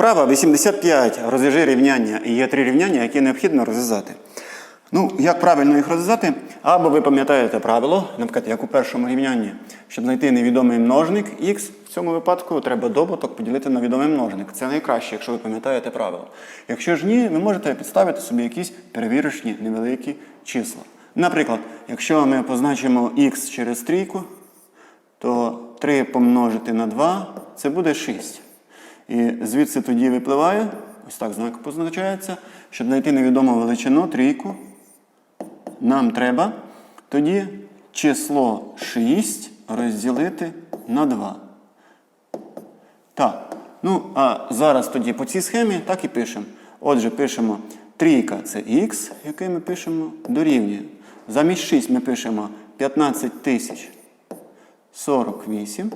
Вправа 85. Розв'яжи рівняння. І є три рівняння, які необхідно розв'язати. Ну, як правильно їх розв'язати? Або ви пам'ятаєте правило, наприклад, як у першому рівнянні, щоб знайти невідомий множник х, в цьому випадку треба добуток поділити на відомий множник. Це найкраще, якщо ви пам'ятаєте правило. Якщо ж ні, ви можете підставити собі якісь перевірочні невеликі числа. Наприклад, якщо ми позначимо х через трійку, то 3 помножити на 2 це буде 6. І звідси тоді випливає, ось так знак позначається, щоб знайти невідому величину трійку, нам треба тоді число 6 розділити на 2. Так. Ну, а зараз тоді по цій схемі так і пишемо. Отже, пишемо трійка це х, який ми пишемо дорівнює. Замість 6 ми пишемо 15 тисяч 48.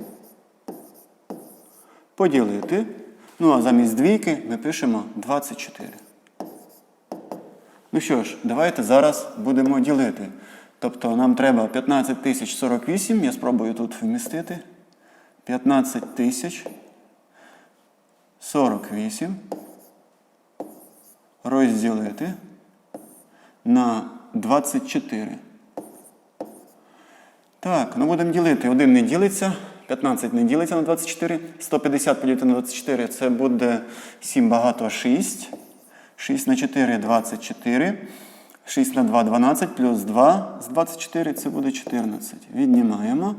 Поділити. Ну, а замість двійки ми пишемо 24. Ну що ж, давайте зараз будемо ділити. Тобто нам треба 15 тисяч 48, я спробую тут вмістити. 15 тисяч 48 розділити на 24. Так, ну будемо ділити. Один не ділиться, 15 не ділиться на 24. 150 поділити на 24 це буде 7 багато 6. 6 на 4 24. 6 на 2 12 плюс 2 з 24 це буде 14. Віднімаємо.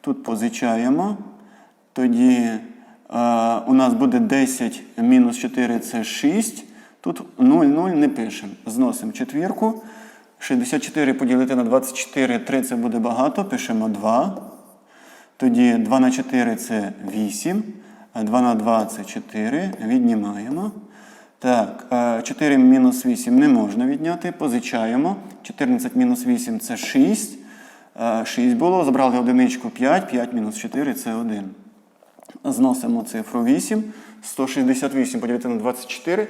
Тут позичаємо. Тоді е, у нас буде 10 мінус 4 це 6. Тут 0, 0 не пишемо. Зносимо четвірку. 64 поділити на 24, 3 це буде багато. Пишемо 2. Тоді 2 на 4 це 8. 2 на 2 це 4. Віднімаємо. Так, е, 4 мінус 8 не можна відняти. Позичаємо. 14 мінус 8 це 6. 6 було. Забрали одиничку 5. 5 мінус 4 це 1. Зносимо цифру 8. 168 поділити на 24.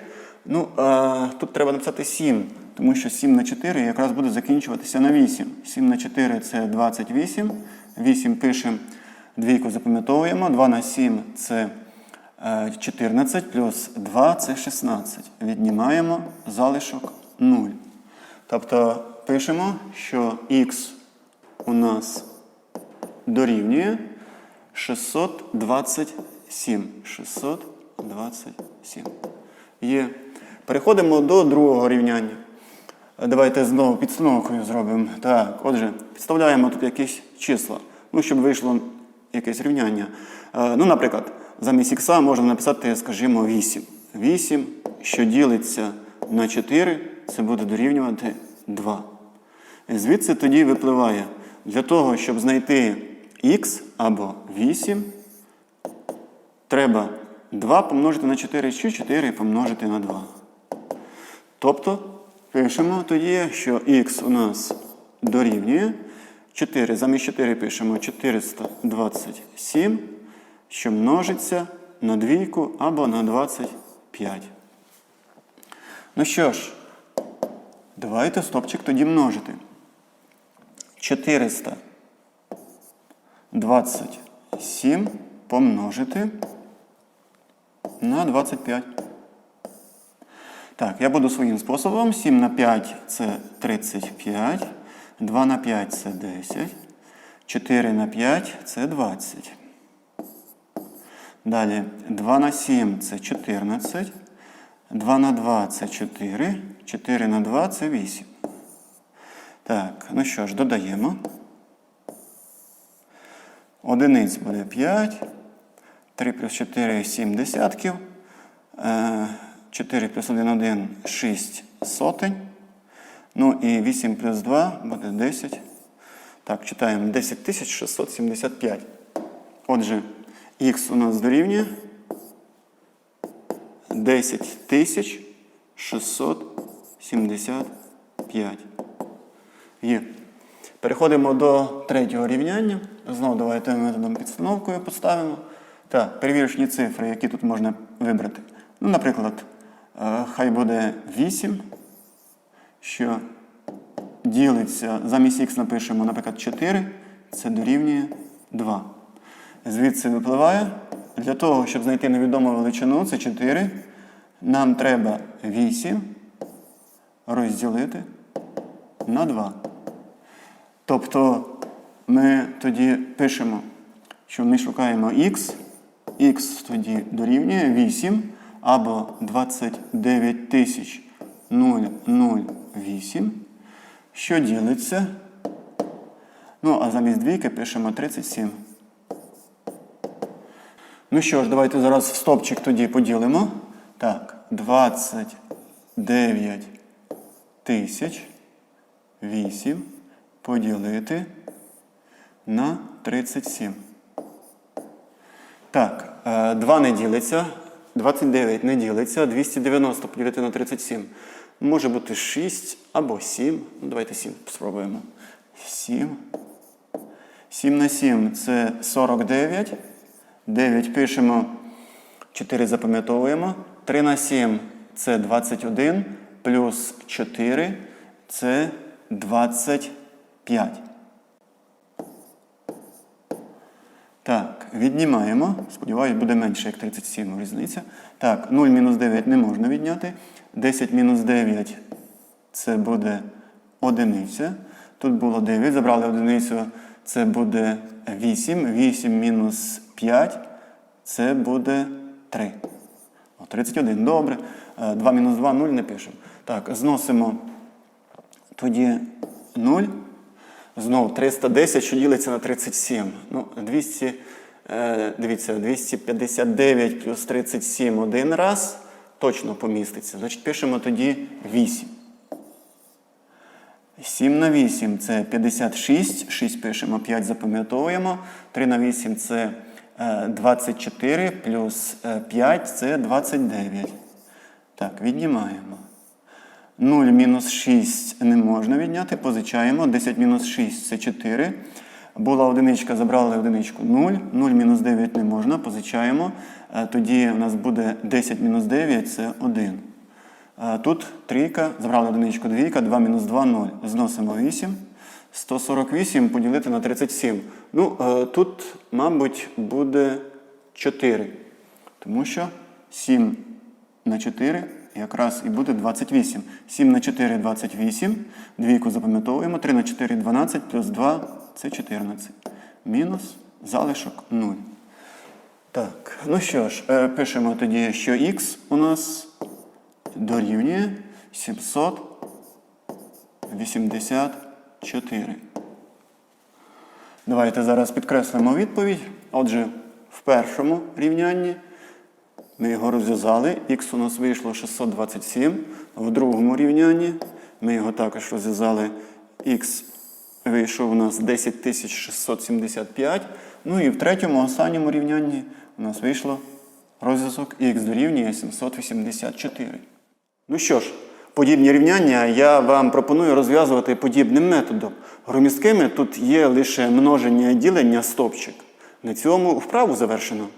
Ну, а, тут треба написати 7, тому що 7 на 4 якраз буде закінчуватися на 8. 7 на 4 це 28. 8 пишемо, двійку запам'ятовуємо. 2 на 7 це е, 14, плюс 2 це 16. Віднімаємо залишок 0. Тобто пишемо, що х у нас дорівнює 627. 627. Є. Переходимо до другого рівняння. Давайте знову підстановкою зробимо. Так, отже, підставляємо тут якісь числа. Ну, щоб вийшло якесь рівняння. Е, Ну, наприклад, замість х можна написати, скажімо, 8. 8, що ділиться на 4, це буде дорівнювати 2. І звідси тоді випливає, для того, щоб знайти х або 8, треба 2 помножити на 4 чи 4 помножити на 2. Тобто пишемо тоді, що х у нас дорівнює 4. Замість 4 пишемо 427, що множиться на двійку або на 25. Ну що ж, давайте стопчик тоді множити. 427 помножити на 25. Так, я буду своїм способом. 7 на 5 це 35. 2 на 5 це 10. 4 на 5 це 20. Далі 2 на 7 це 14. 2 на 2 це 4. 4 на 2 це 8. Так, ну що ж, додаємо. Одиниць буде 5. 3 плюс 4 7 десятків. Е, 4 плюс 1 1 6 сотень. Ну і 8 плюс 2 буде 10. Так, читаємо 10 675. Отже, х у нас дорівнює 10 675. Є. Переходимо до третього рівняння. Знову давайте методом підстановкою поставимо. Так, перевірочні цифри, які тут можна вибрати. Ну, наприклад, е, хай буде 8, що ділиться, замість х напишемо, наприклад, 4, це дорівнює 2. Звідси випливає Для того, щоб знайти невідому величину, це 4, нам треба 8 розділити на 2. Тобто ми тоді пишемо, що ми шукаємо х, х тоді дорівнює 8 або 29 тисяч 008, що ділиться. Ну, а замість двійки пишемо 37. Ну що ж, давайте зараз в стопчик тоді поділимо. Так, 29 тисяч 8 поділити на 37. Так, 2 не ділиться, 29 не ділиться, 290 поділити на 37. Може бути 6 або 7. Ну, давайте 7 спробуємо. 7. 7 на 7 це 49. 9 пишемо, 4 запам'ятовуємо. 3 на 7 це 21, плюс 4 це 25. Так, віднімаємо. Сподіваюсь, буде менше, як 37 різниця. Так, 0 мінус 9 не можна відняти. 10 мінус 9 це буде одиниця. Тут було 9, забрали одиницю, це буде 8. 8 мінус 5 це буде 3. О, 31. Добре. 2 мінус 2 0 не пишемо. Так, зносимо тоді 0. Знову 310, що ділиться на 37. Ну, 200, е, дивіться, 259 плюс 37 один раз точно поміститься. Значить, пишемо тоді 8. 7 на 8 це 56, 6 пишемо, 5 запам'ятовуємо. 3 на 8 це е, 24, плюс е, 5 це 29. Так, віднімаємо. 0 мінус 6 не можна відняти, позичаємо. 10 мінус 6 це 4. Була одиничка, забрали одиничку 0. 0 мінус 9 не можна, позичаємо. Е, Тоді у нас буде 10 мінус 9 це 1. Е, Тут трійка, забрали одиничку двійка, 2 мінус 2 0. Зносимо 8. 148 поділити на 37. Ну, е, тут, мабуть, буде 4. Тому що 7 на 4 якраз і буде 28. 7 на 4 28. Двійку запам'ятовуємо. 3 на 4 12, плюс 2 це 14. Мінус залишок 0. Так, ну що ж, е, пишемо тоді, що х у нас дорівнює 784. Давайте зараз підкреслимо відповідь. Отже, в першому рівнянні ми його розв'язали. Х у нас вийшло 627. В другому рівнянні ми його також розв'язали. Х вийшов у нас 10675. Ну і в третьому, останньому рівнянні у нас вийшло розв'язок х дорівнює 784. Ну що ж, подібні рівняння я вам пропоную розв'язувати подібним методом. Громісткими тут є лише множення і ділення стопчик. На цьому вправу завершено.